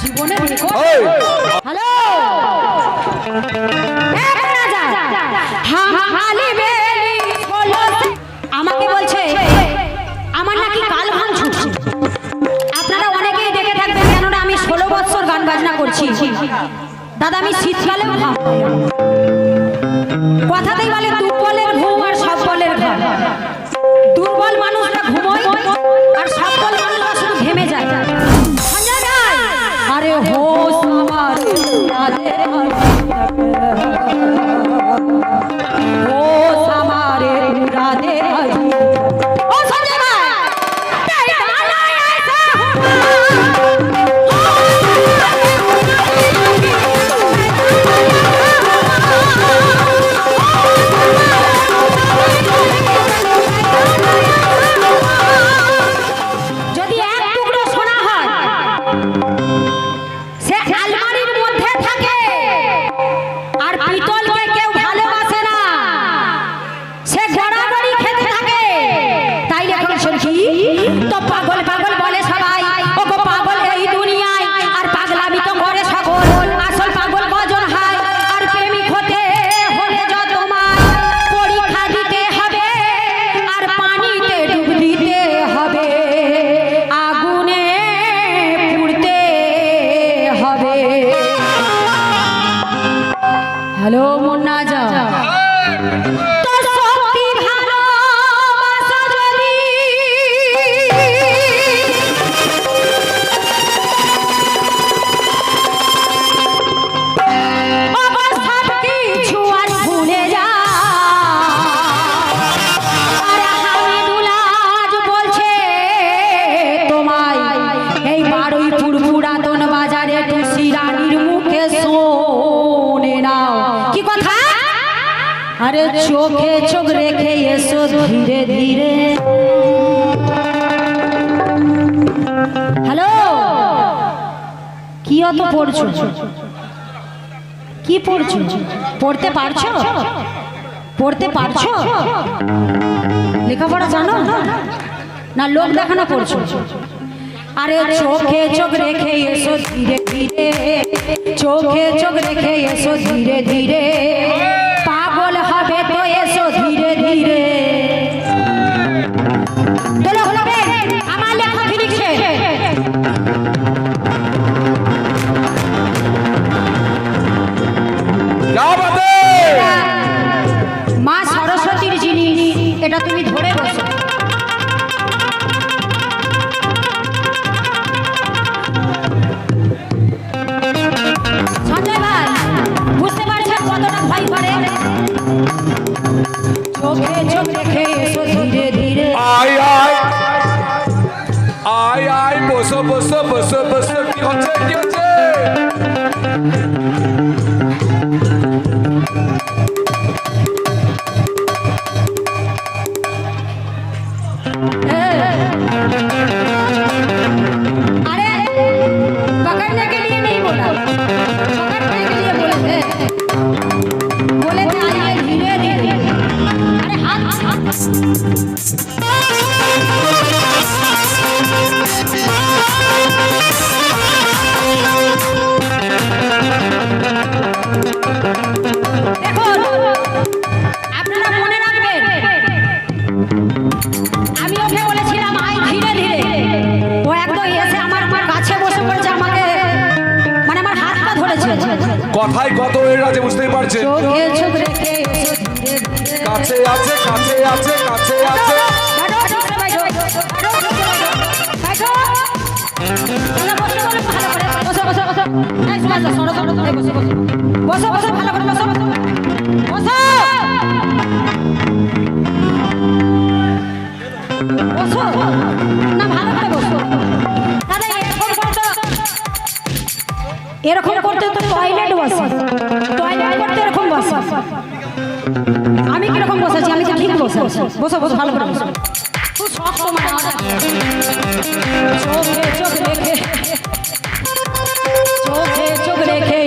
জীবনে হ্যালো আমাকে বলছে আমার নাকি কাল ছুটছে আপনারা অনেকেই দেখে থাকবেন কেননা আমি ষোলো বছর গান বাজনা করছি। দাদা আমি শীতকালেও ভাব আরে চোখে চোখ রেখে এসো ধীরে ধীরে। হ্যালো? কি অত পড়ছো? কি পড়ছো? পড়তে পারছ? পড়তে পারছ? লেখাপড়া জানো? না, লোক দেখানো পড়ছো? আরে চোখে চোখ রেখে এসো ধীরে ধীরে। চোখে চোখ রেখে এসো ধীরে ধীরে। এটা তুমি ধরে বসো। বুঝতে ধীরে ধীরে। বসো বসো বসো বসো। কি হচ্ছে কি হচ্ছে? করছেন কাছে আছে কাছে আছে কাছে আছে। বসো বসো বসো বসো বসো বসো। এরকম করতে তো টয়লেট বসে। টয়লেট করতে এরকম বসে। আমি কীরকম বসেছি? আমি তো ঠিক বসে বসে বসো ভালো করে বসো। খুব শক্ত মানে। চোখে চোখ রেখে। চোখে চোখ রেখে।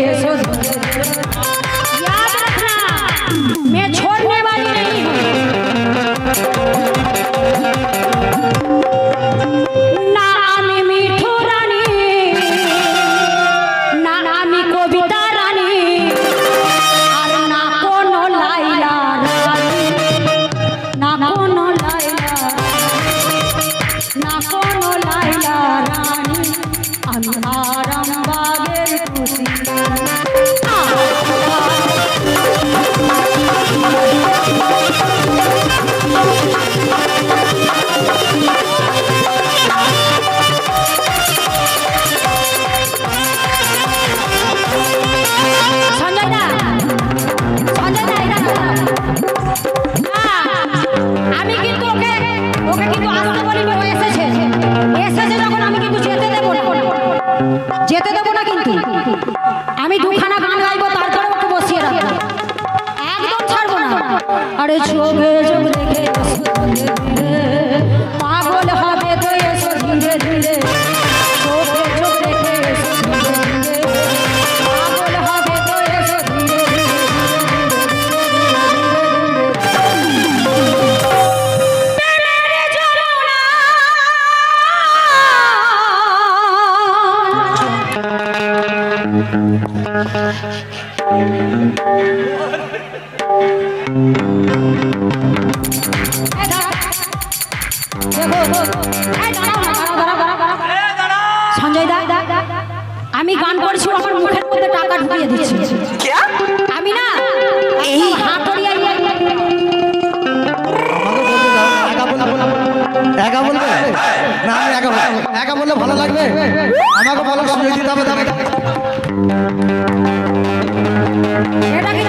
আমি দুখানা গান গাইবো, তারপরে ওকে বসিয়ে রাখব। একদম ছাড়বো না। আরে চোখে চোখ দেখে পাগল হবে তো ধীরে ধীরে। সঞ্জয় দা আমি গান করছি আমার মুখের মধ্যে টাকা ঢুকিয়ে দিচ্ছি। আমি না এই হাতুড়িয়া একা বলবে না আমি একা একা বললে ভালো লাগবে? আমাকে সুযোগ দিতে হবে এটা কি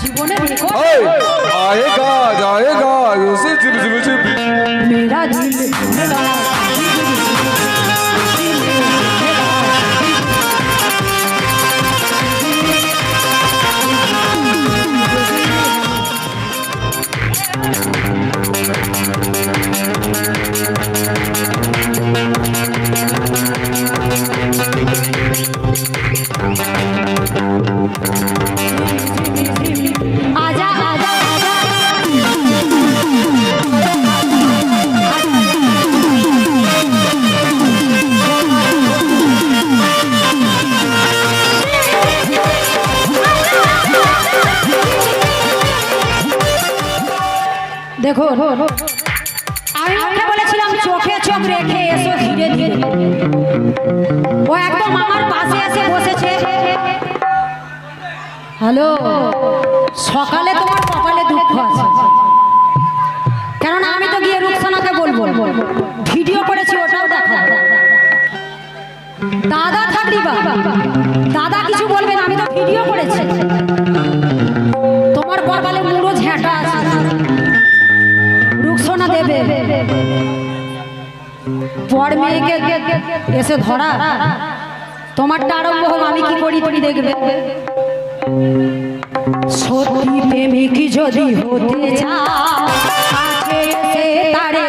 জীবনে ও একদম আমার পাশে এসে বসেছে। হ্যালো, সকালে তোমার কপালে দুঃখ আছে। কেননা আমি তো গিয়ে রুকসানাকে বলব। ভিডিও করেছি, ওটাও দেখা দাদা থাকলি দাদা কিছু বলবে না, আমি তো ভিডিও করেছি। তোমার কপালে মুড়ো ঝ্যাঁটা আছে। রুকসানা দেবে। পর মেয়েকে এসে ধরা তোমারটা আরম্ভ হোক, আমি কি করি তুমি দেখবে সত্যি প্রেমিক যদি হতে চাও তারে।